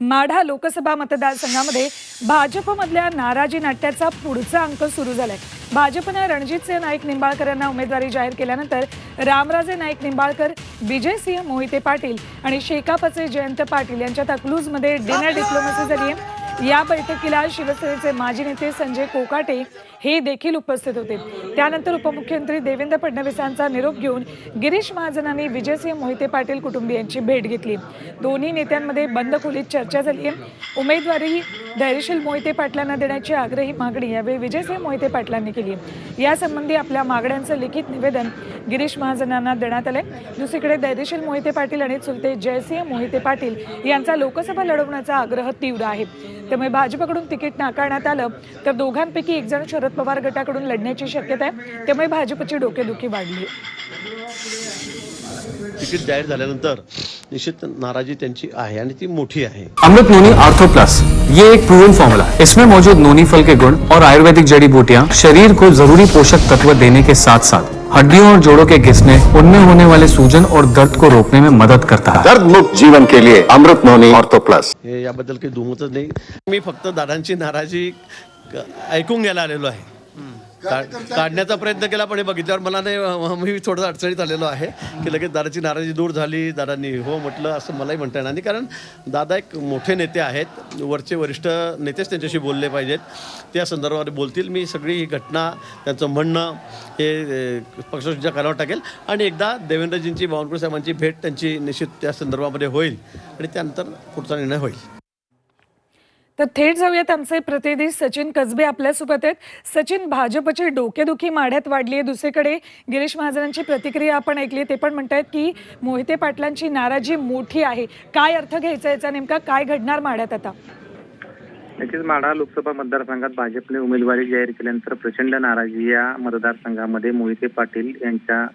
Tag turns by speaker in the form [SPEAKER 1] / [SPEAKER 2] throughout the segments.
[SPEAKER 1] माढा लोकसभा मतदारसंघामध्ये भाजपमधल्या नाराजी नाट्याचा पुढचा अंक सुरू झालाय. भाजपनं रणजितसिंह नाईक निंबाळकर यांना उमेदवारी जाहीर केल्यानंतर रामराजे नाईक निंबाळकर विजयसिंह मोहिते पाटील आणि शेकापचे जयंत पाटील यांच्यात अकलूजमध्ये डिनर डिप्लोमसी झाली आहे या बैठकीला शिवसेनेचे माजी नेते संजय कोकाटे हे देखील उपस्थित होते. त्यानंतर उपमुख्यमंत्री देवेंद्र फडणवीसांचा निरोप घेऊन गिरीश महाजनांनी विजयसिंह मोहिते पाटील कुटुंबियांची भेट घेतली. दोन्ही नेत्यांमध्ये बंद खोलीत चर्चा झाली आहे उमेदवारी धैर्यशील मोहिते पाटलांना देण्याची आग्रही मागणी यावेळी विजयसिंह मोहिते पाटलांनी केली. यासंबंधी आपल्या मागण्यांचं लिखित निवेदन गिरीश महाजनांना देण्यात आलंय. दुसरीकडे धैर्यशील मोहिते पाटील आणि चुलते जयसिंह मोहिते पाटील यांचा लोकसभा लढवण्याचा आग्रह तीव्र आहे. त्यामुळे भाजपकडून तिकीट नाकारण्यात आलं तर दोघांपैकी एक जण शरद पवार गटाकडून लढण्याची शक्यता आहे. त्यामुळे भाजपची डोकेदुखी वाढली.
[SPEAKER 2] तिकीट जाहीर झाल्यानंतर निश्चित नाराजी त्यांची आहे आणि ती मोठी आहे.
[SPEAKER 3] Amrut noni ortho plus. ये एक प्रूवन फॉर्मूला इसमें मौजूद नोनी फल के गुण और आयुर्वेदिक जड़ी बूटियां शरीर को जरूरी पोषक तत्व देने के साथ साथ हड्डियों और जोड़ों के घिसने उनमें होने वाले सूजन और दर्द को रोकने में मदद करता है।
[SPEAKER 4] दर्द मुक्त जीवन के लिए अमृत नोनी ऑर्थो प्लस।
[SPEAKER 2] हे याबद्दल काही दुमतच नाही. मी फक्त दादांची नाराजी ऐकून घ्यायला आलेलो आहे. काढण्याचा प्रयत्न केला पण हे बघितल्यावर मला नाही मी थोडं अडचणीत आलेलो आहे की लगेच दादाची नाराजी दूर झाली दादांनी हो म्हटलं असं मलाही म्हणता येणार नाही. कारण दादा एक मोठे नेते आहेत वरचे वरिष्ठ नेतेच त्यांच्याशी बोलले पाहिजेत. त्या संदर्भात बोलतील. मी सगळी ही घटना त्यांचं म्हणणं हे पक्षाच्या कानावर टाकेल. आणि एकदा देवेंद्रजींची बावनकुळे साहेबांची भेट त्यांची निश्चित त्या संदर्भामध्ये होईल. आणि त्यानंतर पुढचा निर्णय होईल.
[SPEAKER 1] तर थेट जाऊयात आमचे प्रतिनिधी सचिन कसबे आपल्यासोबत आहेत. सचिन भाजपची डोकेदुखी माढ्यात वाढली आहे दुसरीकडे. गिरीश महाजनांची प्रतिक्रिया आपण ऐकली ते पण म्हणतायत की मोहिते पाटलांची नाराजी मोठी आहे. काय अर्थ घ्यायचा याचा नेमका काय घडणार माढ्यात आता?
[SPEAKER 5] नक्कीच माढा लोकसभा मतदारसंघात भाजपने उमेदवारी जाहीर केल्यानंतर प्रचंड नाराजी या मतदारसंघामध्ये मोहिते पाटील यांच्या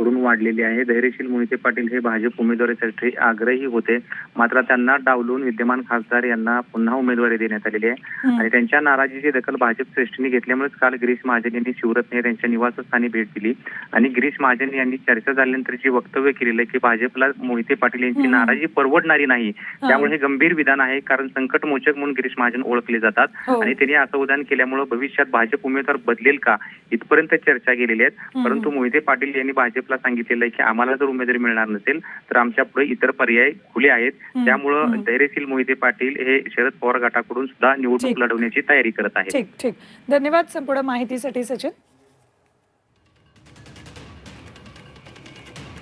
[SPEAKER 5] यांच्याकडून वाढलेली आहे. धैर्यशील मोहिते पाटील हे भाजप उमेदवारीसाठी आग्रही होते. मात्र त्यांना डावलून विद्यमान खासदार यांना पुन्हा उमेदवारी देण्यात आलेली आहे. आणि त्यांच्या नाराजीची दखल भाजप श्रेष्ठींनी घेतल्यामुळेच काल गिरीश महाजन यांनी शिवरत्न यांच्या निवासस्थानी भेट दिली. आणि गिरीश महाजन यांनी चर्चा झाल्यानंतर जी वक्तव्य केलेलं आहे की भाजपला मोहिते पाटील यांची नाराजी परवडणारी नाही. त्यामुळे हे गंभीर विधान आहे कारण संकटमोचक म्हणून गिरीश महाजन ओळखले जातात.
[SPEAKER 1] हो.
[SPEAKER 5] आणि त्यांनी असं उदाहरण केल्यामुळे भविष्यात भाजप उमेदवार बदलेल का? इथपर्यंत चर्चा गेलेली आहेत परंतु मोहिते पाटील यांनी भाजपला सांगितलेलं आहे की आम्हाला जर उमेदवारी मिळणार नसेल तर आमच्या पुढे इतर पर्याय खुले आहेत. त्यामुळं धैर्यशील मोहिते पाटील हे शरद पवार गटाकडून सुद्धा निवडणूक. लढवण्याची तयारी करत आहेत.
[SPEAKER 1] ठीक ठीक. धन्यवाद संपूर्ण माहितीसाठी सचिन.